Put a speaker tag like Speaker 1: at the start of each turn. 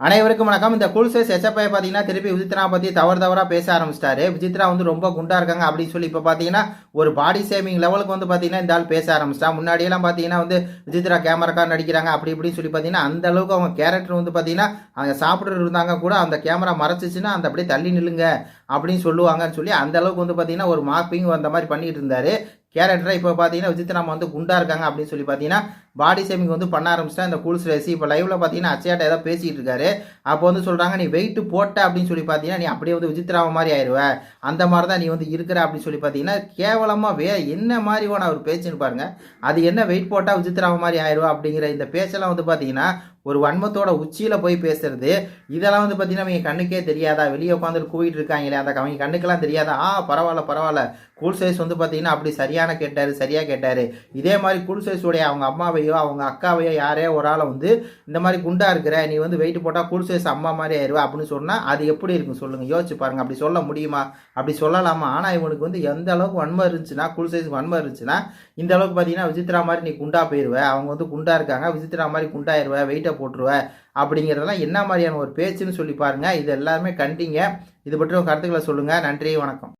Speaker 1: அனைவருக்கும் வணக்கம். இந்த குல்சேஸ் எஸ்எஃப்ஐ பார்த்தீங்கன்னா திருப்பி விஜித்ரா பற்றி தவறு தவறாக பேச ஆரம்பிச்சிட்டாரு. விஜித்ரா வந்து ரொம்ப குண்டாக இருக்காங்க அப்படின்னு சொல்லி இப்போ பார்த்தீங்கன்னா ஒரு பாடி சேவிங் லெவலுக்கு வந்து பார்த்தீங்கன்னா இந்த ஆள் பேச ஆரம்பிச்சிட்டா. முன்னாடியெல்லாம் பார்த்தீங்கன்னா வந்து விஜித்ரா கேமராக்கார் நடிக்கிறாங்க அப்படி இப்படின்னு சொல்லி பார்த்தீங்கன்னா அந்த அளவுக்கு அவங்க கேரக்டர் வந்து பார்த்தீங்கன்னா அவங்க சாப்பிட்டு இருந்தாங்க கூட அந்த கேமரா மறைச்சிச்சுன்னா அந்த அப்படியே தள்ளி நில்லுங்க. அப்படின்னு சொல்லுவாங்கன்னு சொல்லி அந்த அளவுக்கு வந்து பார்த்தீங்கன்னா ஒரு மாப்பிங் அந்த மாதிரி பண்ணிட்டு இருந்தாரு. கேரக்டராக இப்போ பார்த்தீங்கன்னா விஜித் நம்ம வந்து குண்டாக இருக்காங்க அப்படின்னு சொல்லி பார்த்தீங்கன்னா பாடி ஷேமிங் வந்து பண்ண ஆரம்பிச்சிட்டா இந்த கூல்ஸ் ரேசி இப்போ லைவில் பார்த்தீங்கன்னா அச்சையாட்ட ஏதோ பேசிகிட்டு இருக்காரு. அப்போ வந்து சொல்கிறாங்க நீ வெயிட் போட்ட அப்படின்னு சொல்லி பார்த்தீங்கன்னா நீ அப்படியே வந்து விசித்ராம மாதிரி ஆயிடுவ அந்த மாதிரி தான் நீ வந்து இருக்கிற அப்படின்னு சொல்லி பார்த்தீங்கன்னா கேவலமாக வே என்ன மாதிரி வேணும் அவர் பேச்சுன்னு பாருங்கள் அது என்ன வெயிட் போட்டா விசித்ராம மாதிரி ஆயிடுவா அப்படிங்கிற இந்த பேச்செல்லாம் வந்து பார்த்தீங்கன்னா ஒரு வன்மத்தோட உச்சியில் போய் பேசுறது. இதெல்லாம் வந்து பார்த்தீங்கன்னா அவங்க கண்ணுக்கே தெரியாதா? வெளியே உட்காந்துட்டு கூவிட்டு இருக்காங்களே அந்த அவங்க கண்ணுக்கெல்லாம் தெரியாது ஆ பரவாயில்ல பரவாயில்ல. கூல் சைஸ் வந்து பார்த்தீங்கன்னா அப்படி சரியான கேட்டார் சரியாக கேட்டார். இதே மாதிரி கூல் சைஸ் உடைய அவங்க அம்மாவையோ அவங்க அக்காவையோ யாரையோ ஒரு ஆளை வந்து இந்த மாதிரி குண்டா இருக்கிற நீ வந்து வெயிட் போட்டால் கூல் சைஸ் அம்மா மாதிரி ஆயிடுவா அப்படின்னு சொன்னால் அது எப்படி இருக்கும் சொல்லுங்கள் யோசிச்சு பாருங்கள் அப்படி சொல்ல முடியுமா? அப்படி சொல்லலாமா? ஆனால் இவனுக்கு வந்து எந்த அளவுக்கு வன்மை இருந்துச்சுன்னா கூல் சைஸ் வன்மை இருந்துச்சுன்னா இந்த அளவுக்கு பார்த்தீங்கன்னா விசித்ரா மாதிரி நீ குண்டா போயிடுவேன் அவங்க வந்து குண்டா இருக்காங்க விசித்ரா மாதிரி குண்டாயிருவ வெயிட்டை போட்டுருவ. அப்படிங்கிறதெல்லாம் என்ன மாதிரியான ஒரு பேச்சுன்னு சொல்லி பாருங்கள் இது எல்லாருமே கண்டிங்க. இது பற்றி உங்கள் கருத்துக்களை சொல்லுங்கள் நன்றி வணக்கம்.